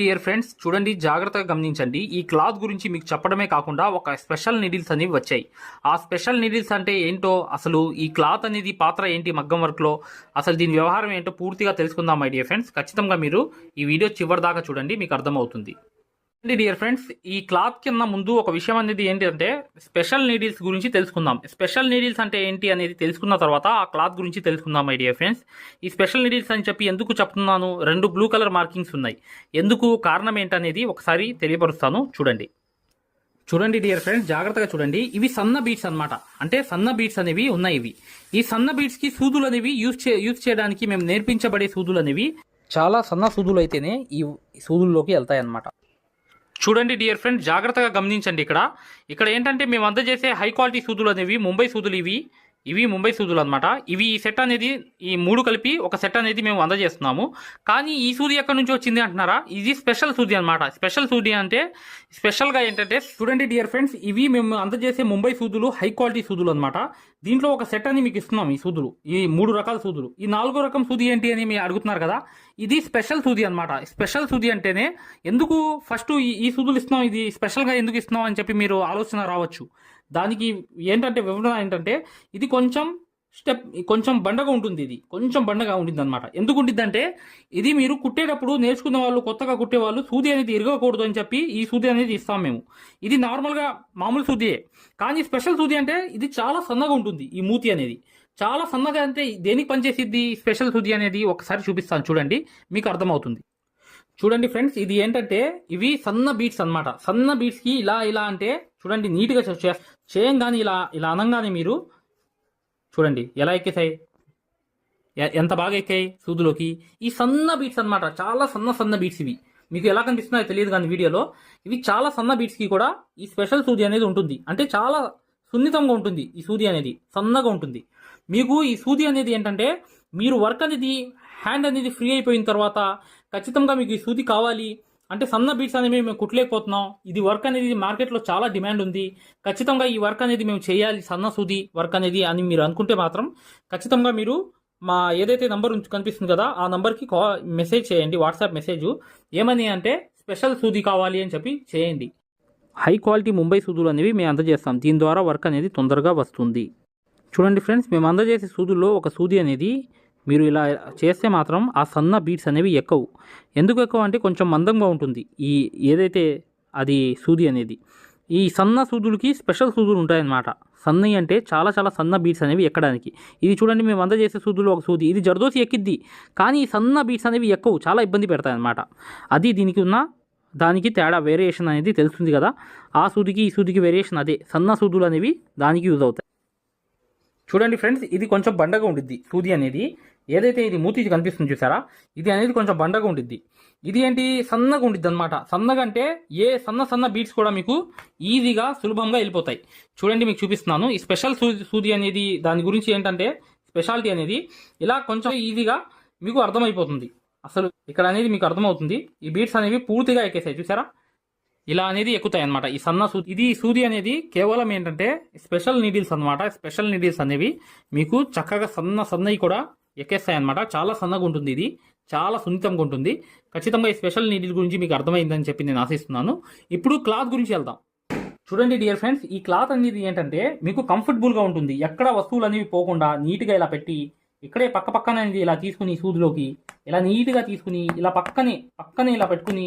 Dear friends చూడండి జాగ్రత్తగా గమనించండి. ఈ క్లాత్ గురించి మీకు చెప్పడమే కాకుండా ఒక స్పెషల్ నీడిల్స్ అనేవి వచ్చాయి. ఆ స్పెషల్ నీడిల్స్ అంటే ఏంటో అసలు ఈ క్లాత్ అనేది పాత్ర ఏంటి మగ్గం వర్క్లో? అసలు దీని వ్యవహారం ఏంటో పూర్తిగా తెలుసుకుందాం మై డియర్ ఫ్రెండ్స్ ఖచ్చితంగా మీరు ఈ వీడియో చివరిదాకా చూడండి మీకు అర్థమవుతుంది. డియర్ ఫ్రెండ్స్ ఈ క్లాత్ కింద ముందు ఒక విషయం అనేది ఏంటంటే స్పెషల్ నీడిల్స్ గురించి తెలుసుకుందాం. స్పెషల్ నీడిల్స్ అంటే ఏంటి అనేది తెలుసుకున్న తర్వాత ఆ క్లాత్ గురించి తెలుసుకుందాం మై డియర్ ఫ్రెండ్స్ ఈ స్పెషల్ నీడిల్స్ అని చెప్పి ఎందుకు చెప్తున్నాను? రెండు బ్లూ కలర్ మార్కింగ్స్ ఉన్నాయి. ఎందుకు కారణం ఏంటనేది ఒకసారి తెలియపరుస్తాను. చూడండి. చూడండి డియర్ ఫ్రెండ్స్ జాగ్రత్తగా చూడండి. ఇవి సన్న బీట్స్ అనమాట అంటే సన్న బీట్స్ అనేవి ఉన్నాయి ఇవి. ఈ సన్న బీట్స్కి సూదులు అనేవి యూజ్ చే యూజ్ చేయడానికి మేము నేర్పించబడే సూదులు అనేవి చాలా సన్న సూదులు అయితేనే ఈ సూదుల్లోకి వెళ్తాయి అన్నమాట చూడండి డియర్ ఫ్రెండ్ జాగ్రత్తగా గమనించండి ఇక్కడ. ఇక్కడ ఏంటంటే మేము అందజేసే హై క్వాలిటీ సూదులు అనేవి ముంబై సూదులు ఇవి. ఇవి ముంబై సూదులు అనమాట ఇవి ఈ సెట్ అనేది ఈ మూడు కలిపి ఒక సెట్ అనేది మేము అందజేస్తున్నాము. కానీ ఈ సూది ఎక్కడి నుంచి వచ్చింది అంటున్నారా? ఇది స్పెషల్ సూది అనమాట స్పెషల్ సూది అంటే స్పెషల్గా ఏంటంటే చూడండి డియర్ ఫ్రెండ్స్ ఇవి మేము అందజేసే ముంబై సూదులు హై క్వాలిటీ సూదులు అనమాట దీంట్లో ఒక సెట్ అని మీకు ఇస్తున్నాం ఈ సూదులు ఈ మూడు రకాల సూదులు. ఈ నాలుగో రకం సూది ఏంటి అని మీరు అడుగుతున్నారు కదా ఇది స్పెషల్ సూది అనమాట స్పెషల్ సూది అంటేనే ఎందుకు ఫస్ట్ ఈ ఈ సూదులు ఇస్తున్నాం ఇది స్పెషల్గా ఎందుకు ఇస్తున్నాం అని చెప్పి మీరు ఆలోచన రావచ్చు. దానికి ఏంటంటే వివరణ ఏంటంటే ఇది కొంచెం స్టెప్ కొంచెం బండగా ఉంటుంది ఇది. కొంచెం బండగా ఉంటుంది అనమాట ఎందుకు ఉంటుంది అంటే ఇది మీరు కుట్టేటప్పుడు నేర్చుకున్న వాళ్ళు కొత్తగా కుట్టేవాళ్ళు సూది అనేది ఇరగకూడదు అని చెప్పి ఈ సూది అనేది ఇస్తాం మేము. ఇది నార్మల్గా మామూలు సూదియే కానీ స్పెషల్ సూది అంటే ఇది చాలా సన్నగా ఉంటుంది ఈ మూతి అనేది. చాలా సన్నగా అంటే దేనికి పనిచేసిద్ది ఈ స్పెషల్ సూది అనేది? ఒకసారి చూపిస్తాను. చూడండి. మీకు అర్థమవుతుంది. చూడండి ఫ్రెండ్స్ ఇది ఏంటంటే ఇవి సన్న బీట్స్ అన్నమాట. సన్న బీట్స్కి ఇలా ఇలా అంటే చూడండి నీట్గా చేస్తాను చేయంగానే ఇలా ఇలా అనంగానే మీరు చూడండి ఎలా ఎక్కేసాయి ఎంత బాగా ఎక్కాయి సూదులోకి? ఈ సన్న బీట్స్ అన్నమాట చాలా సన్న సన్న బీట్స్ ఇవి. మీకు ఎలా కనిపిస్తున్నాయో తెలియదు కానీ వీడియోలో ఇవి చాలా సన్న బీట్స్కి కూడా ఈ స్పెషల్ సూది అనేది ఉంటుంది. అంటే చాలా సున్నితంగా ఉంటుంది ఈ సూది అనేది సన్నగా ఉంటుంది. మీకు ఈ సూది అనేది ఏంటంటే మీరు వర్క్ అనేది హ్యాండ్ అనేది ఫ్రీ అయిపోయిన తర్వాత ఖచ్చితంగా మీకు ఈ సూది కావాలి. అంటే సన్న బీట్స్ అనేవి మేము కుట్టలేకపోతున్నాం. ఇది వర్క్ అనేది మార్కెట్లో చాలా డిమాండ్ ఉంది. ఖచ్చితంగా ఈ వర్క్ అనేది మేము చేయాలి సన్న సూది వర్క్ అనేది అని మీరు అనుకుంటే మాత్రం ఖచ్చితంగా మీరు మా ఏదైతే నంబర్ కనిపిస్తుంది కదా ఆ నంబర్కి కా మెసేజ్ చేయండి వాట్సాప్ మెసేజ్ ఏమని అంటే స్పెషల్ సూది కావాలి అని చెప్పి చేయండి. హై క్వాలిటీ ముంబై సూదులు అనేవి మేము అందజేస్తాం. దీని ద్వారా వర్క్ అనేది తొందరగా వస్తుంది. చూడండి ఫ్రెండ్స్ మేము అందజేసే సూదుల్లో ఒక సూది అనేది మీరు ఇలా చేస్తే మాత్రం ఆ సన్న బీట్స్ అనేవి ఎక్కవు. ఎందుకు ఎక్కువ అంటే కొంచెం మందంగా ఉంటుంది. ఈ ఏదైతే అది సూది అనేది. ఈ సన్న సూదులకి స్పెషల్ సూదులు ఉంటాయన్నమాట. సన్నయి అంటే చాలా చాలా సన్న బీట్స్ అనేవి ఎక్కడానికి. ఇది చూడండి మేము అందజేసే సూదులు ఒక సూది. ఇది జర్దోసి ఎక్కిద్ది. కానీ ఈ సన్న బీట్స్ అనేవి ఎక్కవు. చాలా ఇబ్బంది పెడతాయన్నమాట. అది దీనికి ఉన్న దానికి తేడా వేరియేషన్ అనేది తెలుస్తుంది కదా. ఆ సూదికి ఈ సూదికి వేరియేషన్ అదే. సన్న సూదులు అనేవి దానికి యూజ్ అవుతాయి. చూడండి ఫ్రెండ్స్ ఇది కొంచెం బండగా ఉండిద్ది సూది అనేది. ఏదైతే ఇది మూతి కనిపిస్తుంది చూసారా? ఇది అనేది కొంచెం బండగా ఉండిద్ది. ఇది ఏంటి? సన్నగా ఉండిద్ది అనమాట సన్నగా అంటే ఏ సన్న సన్న బీట్స్ కూడా మీకు ఈజీగా సులభంగా వెళ్ళిపోతాయి. చూడండి మీకు చూపిస్తున్నాను. ఈ స్పెషల్ సూది సూది అనేది దాని గురించి ఏంటంటే స్పెషాలిటీ అనేది ఇలా కొంచెం ఈజీగా మీకు అర్థమైపోతుంది. అసలు ఇక్కడ అనేది మీకు అర్థమవుతుంది. ఈ బీట్స్ అనేవి పూర్తిగా ఎక్కేసాయి. చూసారా? ఇలా అనేది ఎక్కుతాయి అనమాట ఈ సన్న సూది ఇది సూది అనేది కేవలం ఏంటంటే స్పెషల్ నీడిల్స్ అన్నమాట. స్పెషల్ నీడిల్స్ అనేవి మీకు చక్కగా సన్న సన్నవి కూడా ఎక్కేస్తాయి అనమాట చాలా సన్నగా ఉంటుంది ఇది. చాలా సున్నితంగా ఉంటుంది. ఖచ్చితంగా ఈ స్పెషల్ నీడిల్ గురించి మీకు అర్థమైందని చెప్పి నేను ఆశిస్తున్నాను. ఇప్పుడు క్లాత్ గురించి వెళ్దాం. చూడండి డియర్ ఫ్రెండ్స్ ఈ క్లాత్ అనేది ఏంటంటే మీకు కంఫర్టబుల్గా ఉంటుంది. ఎక్కడ వస్తువులు అనేవి పోకుండా నీట్గా ఇలా పెట్టి ఇక్కడే పక్క పక్కన అనేది ఇలా తీసుకుని సూదిలోకి ఇలా నీట్గా తీసుకుని ఇలా పక్కనే పక్కనే ఇలా పెట్టుకుని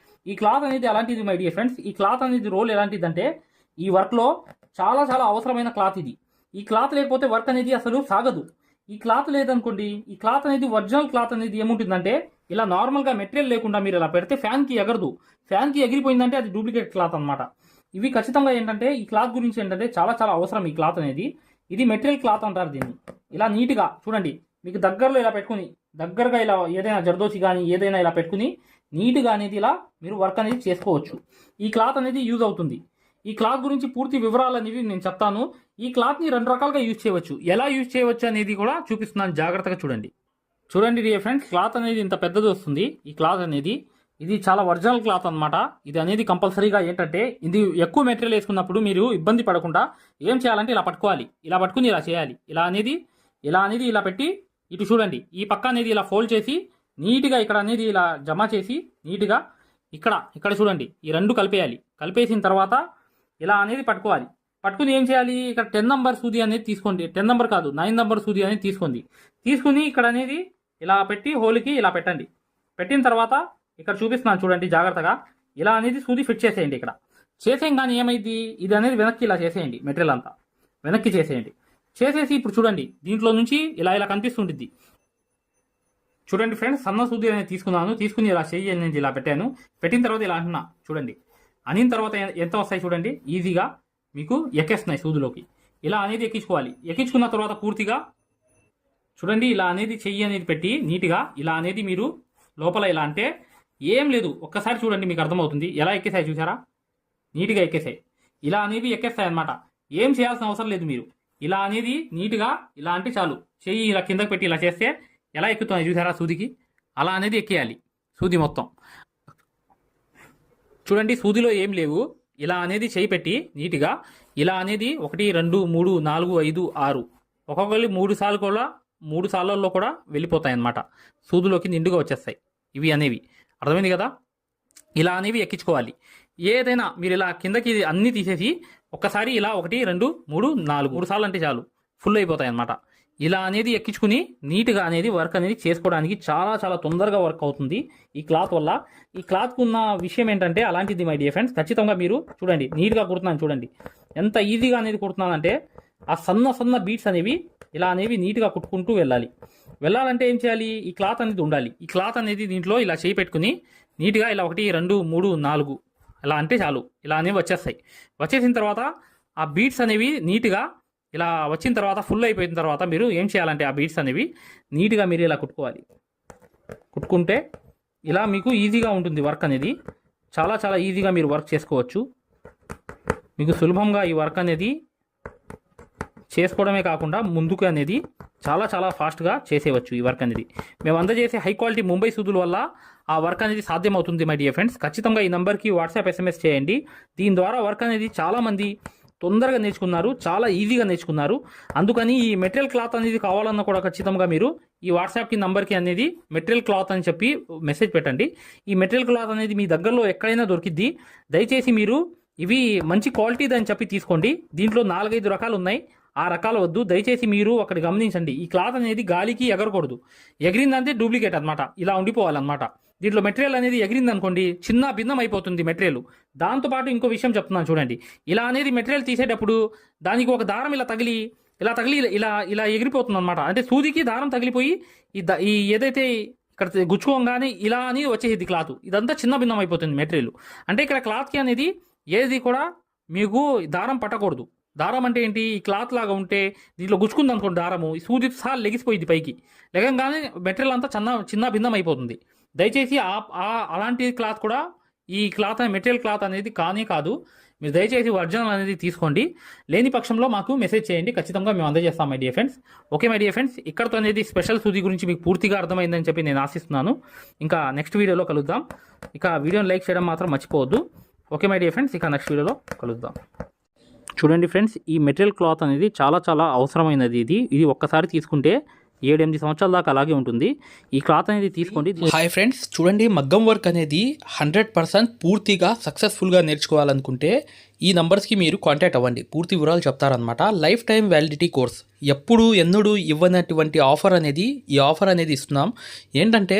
ఈ క్లాత్ అనేది అలాంటిది మై డియర్ ఫ్రెండ్స్ ఈ క్లాత్ అనేది రోల్ ఎలాంటిదంటే ఈ వర్క్లో చాలా చాలా అవసరమైన క్లాత్ ఇది. ఈ క్లాత్ లేకపోతే వర్క్ అనేది అసలు సాగదు. ఈ క్లాత్ లేదనుకోండి ఈ క్లాత్ అనేది ఒరిజినల్ క్లాత్ అనేది ఏముంటుందంటే ఇలా నార్మల్గా మెటీరియల్ లేకుండా మీరు ఇలా పెడితే ఫ్యాన్కి ఎగరదు. ఫ్యాన్కి ఎగిరిపోయిందంటే అది డూప్లికేట్ క్లాత్ అన్నమాట. ఇవి ఖచ్చితంగా ఏంటంటే ఈ క్లాత్ గురించి ఏంటంటే చాలా చాలా అవసరం ఈ క్లాత్ అనేది. ఇది మెటీరియల్ క్లాత్ అంటారు దీన్ని. ఇలా నీట్గా చూడండి మీకు దగ్గరలో ఇలా పెట్టుకుని దగ్గరగా ఇలా ఏదైనా జర్దోసి కానీ ఏదైనా ఇలా పెట్టుకుని నీట్గా అనేది ఇలా మీరు వర్క్ అనేది చేసుకోవచ్చు. ఈ క్లాత్ అనేది యూజ్ అవుతుంది. ఈ క్లాత్ గురించి పూర్తి వివరాలు అనేవి నేను చెప్తాను. ఈ క్లాత్ని రెండు రకాలుగా యూజ్ చేయవచ్చు. ఎలా యూజ్ చేయవచ్చు అనేది కూడా చూపిస్తున్నాను. జాగ్రత్తగా చూడండి. చూడండి డియర్ ఫ్రెండ్స్ క్లాత్ అనేది ఇంత పెద్దది వస్తుంది. ఈ క్లాత్ అనేది ఇది చాలా ఒరిజినల్ క్లాత్ అన్నమాట. ఇది అనేది కంపల్సరీగా ఏంటంటే ఇది ఎక్కువ మెటీరియల్ వేసుకున్నప్పుడు మీరు ఇబ్బంది పడకుండా ఏం చేయాలంటే ఇలా పట్టుకోవాలి. ఇలా పట్టుకుని ఇలా చేయాలి. ఇలా అనేది ఇలా అనేది ఇలా పెట్టి ఇటు చూడండి ఈ పక్క అనేది ఇలా ఫోల్డ్ చేసి నీట్గా ఇక్కడ అనేది ఇలా జమ చేసి నీట్గా ఇక్కడ ఇక్కడ చూడండి ఈ రెండు కలిపేయాలి. కలిపేసిన తర్వాత ఇలా అనేది పట్టుకోవాలి. పట్టుకుని ఏం చేయాలి? ఇక్కడ టెన్ నెంబర్ సూది అనేది తీసుకోండి. టెన్ నంబర్ కాదు నైన్ నెంబర్ సూది అనేది తీసుకోండి. తీసుకుని ఇక్కడ అనేది ఇలా పెట్టి హోల్కి ఇలా పెట్టండి. పెట్టిన తర్వాత ఇక్కడ చూపిస్తున్నాను చూడండి జాగ్రత్తగా. ఇలా అనేది సూది ఫిట్ చేసేయండి ఇక్కడ. చేసేయం కానీ ఏమైంది ఇది అనేది వెనక్కి ఇలా చేసేయండి మెటీరియల్ అంతా. వెనక్కి చేసేయండి. చేసేసి ఇప్పుడు చూడండి దీంట్లో నుంచి ఇలా ఇలా కనిపిస్తుంటుంది చూడండి ఫ్రెండ్స్ సన్న సూది అనేది తీసుకున్నాను తీసుకుని ఇలా చెయ్యి అనేది ఇలా పెట్టాను. పెట్టిన తర్వాత ఇలా అంటున్నా చూడండి. అనిన తర్వాత ఎంత వస్తాయి చూడండి? ఈజీగా మీకు ఎక్కేస్తున్నాయి సూదులోకి. ఇలా అనేది ఎక్కించుకోవాలి. ఎక్కించుకున్న తర్వాత పూర్తిగా చూడండి ఇలా అనేది చెయ్యి అనేది పెట్టి నీట్గా ఇలా అనేది మీరు లోపల ఇలా అంటే ఏం లేదు. ఒక్కసారి చూడండి మీకు అర్థమవుతుంది. ఎలా ఎక్కేసాయి చూసారా? నీట్గా ఎక్కేసాయి. ఇలా అనేవి ఎక్కేస్తాయి అన్నమాట ఏం చేయాల్సిన అవసరం లేదు మీరు. ఇలా అనేది నీట్గా ఇలా అంటే చాలు. చెయ్యి ఇలా కిందకి పెట్టి ఇలా చేస్తే ఎలా ఎక్కుతున్నాయి చూసారా సూదికి? అలా అనేది ఎక్కేయాలి సూది మొత్తం. చూడండి సూదిలో ఏం లేవు. ఇలా అనేది చేయి పెట్టి నీట్గా ఇలా అనేది ఒకటి రెండు మూడు నాలుగు ఐదు ఆరు. ఒక్కొక్కరి మూడు సార్లు కూడా మూడు సార్లలో కూడా వెళ్ళిపోతాయి అన్నమాట సూదులోకి నిండుగా వచ్చేస్తాయి ఇవి అనేవి. అర్థమైంది కదా? ఇలా అనేవి ఎక్కించుకోవాలి. ఏదైనా మీరు ఇలా కిందకి అన్ని తీసేసి ఒక్కసారి ఇలా ఒకటి రెండు మూడు నాలుగు. మూడు సార్లు అంటే చాలు. ఫుల్ అయిపోతాయి అన్నమాట ఇలా అనేది ఎక్కించుకుని నీట్గా అనేది వర్క్ అనేది చేసుకోవడానికి చాలా చాలా తొందరగా వర్క్ అవుతుంది ఈ క్లాత్ వల్ల. ఈ క్లాత్కు ఉన్న విషయం ఏంటంటే అలాంటిది మై డియర్ ఫ్రెండ్స్. ఖచ్చితంగా మీరు చూడండి. నీట్గా కుడుతున్నాను చూడండి. ఎంత ఈజీగా అనేది కుడుతున్నానంటే ఆ సన్న సన్న బీట్స్ అనేవి ఇలా అనేవి నీట్గా కుట్టుకుంటూ వెళ్ళాలి. వెళ్ళాలంటే ఏం చేయాలి? ఈ క్లాత్ అనేది ఉండాలి. ఈ క్లాత్ అనేది దీంట్లో ఇలా చేయి పెట్టుకుని నీట్గా ఇలా ఒకటి రెండు మూడు నాలుగు ఇలా అంటే చాలు. ఇలా అనేవి వచ్చేస్తాయి. వచ్చేసిన తర్వాత ఆ బీట్స్ అనేవి నీట్గా ఇలా వచ్చిన తర్వాత ఫుల్ అయిపోయిన తర్వాత మీరు ఏం చేయాలంటే ఆ బీట్స్ అనేవి నీట్గా మీరు ఇలా కుట్టుకోవాలి. కుట్టుకుంటే ఇలా మీకు ఈజీగా ఉంటుంది వర్క్ అనేది. చాలా చాలా ఈజీగా మీరు వర్క్ చేసుకోవచ్చు. మీకు సులభంగా ఈ వర్క్ అనేది చేసుకోవడమే కాకుండా ముందుకు అనేది చాలా చాలా ఫాస్ట్గా చేసేవచ్చు ఈ వర్క్ అనేది. మేము అందజేసే హై క్వాలిటీ ముంబై సూదుల వల్ల ఆ వర్క్ అనేది సాధ్యమవుతుంది మై డియర్ ఫ్రెండ్స్. ఖచ్చితంగా ఈ నెంబర్కి వాట్సాప్ ఎస్ఎంఎస్ చేయండి. దీని ద్వారా వర్క్ అనేది చాలామంది తొందరగా నేర్చుకున్నారు చాలా ఈజీగా నేర్చుకున్నారు. అందుకని ఈ మెటీరియల్ క్లాత్ అనేది కావాలన్నా కూడా ఖచ్చితంగా మీరు ఈ వాట్సాప్కి నంబర్కి అనేది మెటీరియల్ క్లాత్ అని చెప్పి మెసేజ్ పెట్టండి. ఈ మెటీరియల్ క్లాత్ అనేది మీ దగ్గరలో ఎక్కడైనా దొరికిద్ది దయచేసి మీరు ఇవి మంచి క్వాలిటీది అని చెప్పి తీసుకోండి. దీంట్లో నాలుగైదు రకాలు ఉన్నాయి ఆ రకాలు వద్దు. దయచేసి మీరు అక్కడ గమనించండి. ఈ క్లాత్ అనేది గాలికి ఎగరకూడదు. ఎగిరిందంటే డూప్లికేట్ అనమాట ఇలా ఉండిపోవాలన్నమాట. దీంట్లో మెటీరియల్ అనేది ఎగిరింది అనుకోండి చిన్న భిన్నం అయిపోతుంది మెటీరియల్ దాంతోపాటు ఇంకో విషయం చెప్తున్నాను చూడండి. ఇలా అనేది మెటీరియల్ తీసేటప్పుడు దానికి ఒక దారం ఇలా తగిలి ఇలా తగిలి ఇలా ఇలా ఎగిరిపోతుంది అనమాట అంటే సూదికి దారం తగిలిపోయి ఈ ద- ఈ ఏదైతే ఇక్కడ గుచ్చుకోగానే ఇలా అని వచ్చేది క్లాత్. ఇదంతా చిన్న భిన్నం అయిపోతుంది మెటీరియల్. అంటే ఇక్కడ క్లాత్కి అనేది ఏది కూడా మీకు దారం పట్టకూడదు. దారం అంటే ఏంటి? ఈ క్లాత్ లాగా ఉంటే దీంట్లో గుచ్చుకుంది అనుకోండి దారము. ఈ సూది సహా లెగిసిపోయింది పైకి. లెగంగానే మెటీరియల్ అంతా చిన్న చిన్న భిన్నం అయిపోతుంది. దయచేసి ఆ ఆ- అలాంటి క్లాత్ కూడా ఈ క్లాత్ మెటీరియల్ క్లాత్ అనేది కానే కాదు. మీరు దయచేసి ఒరిజినల్ అనేది తీసుకోండి. లేని పక్షంలో మాకు మెసేజ్ చేయండి. ఖచ్చితంగా మేము అందజేస్తాం my dear friends okay my dear friends ఇక్కడతో అనేది స్పెషల్ సూది గురించి మీకు పూర్తిగా అర్థమైందని చెప్పి నేను ఆశిస్తున్నాను. ఇంకా నెక్స్ట్ వీడియోలో కలుద్దాం. ఇక వీడియోని లైక్ చేయడం మాత్రం మర్చిపోవద్దు. ఓకే మై డియర్ ఫ్రెండ్స్ ఇక నెక్స్ట్ వీడియోలో కలుద్దాం. చూడండి ఫ్రెండ్స్ ఈ మెటీరియల్ క్లాత్ అనేది చాలా చాలా అవసరమైనది ఇది. ఇది ఒక్కసారి తీసుకుంటే ఏడెనిమిది సంవత్సరాల దాకా అలాగే ఉంటుంది. ఈ క్లాత్ అనేది తీసుకోండి. హాయ్ ఫ్రెండ్స్ చూడండి మగ్గం వర్క్ అనేది హండ్రెడ్ పర్సెంట్ పూర్తిగా సక్సెస్ఫుల్గా నేర్చుకోవాలనుకుంటే ఈ నంబర్స్కి మీరు కాంటాక్ట్ అవ్వండి. పూర్తి వివరాలు చెప్తారనమాట లైఫ్ టైం వ్యాలిడిటీ కోర్స్. ఎప్పుడు ఎన్నడూ ఇవ్వనటువంటి ఆఫర్ అనేది ఈ ఆఫర్ అనేది ఇస్తున్నాం. ఏంటంటే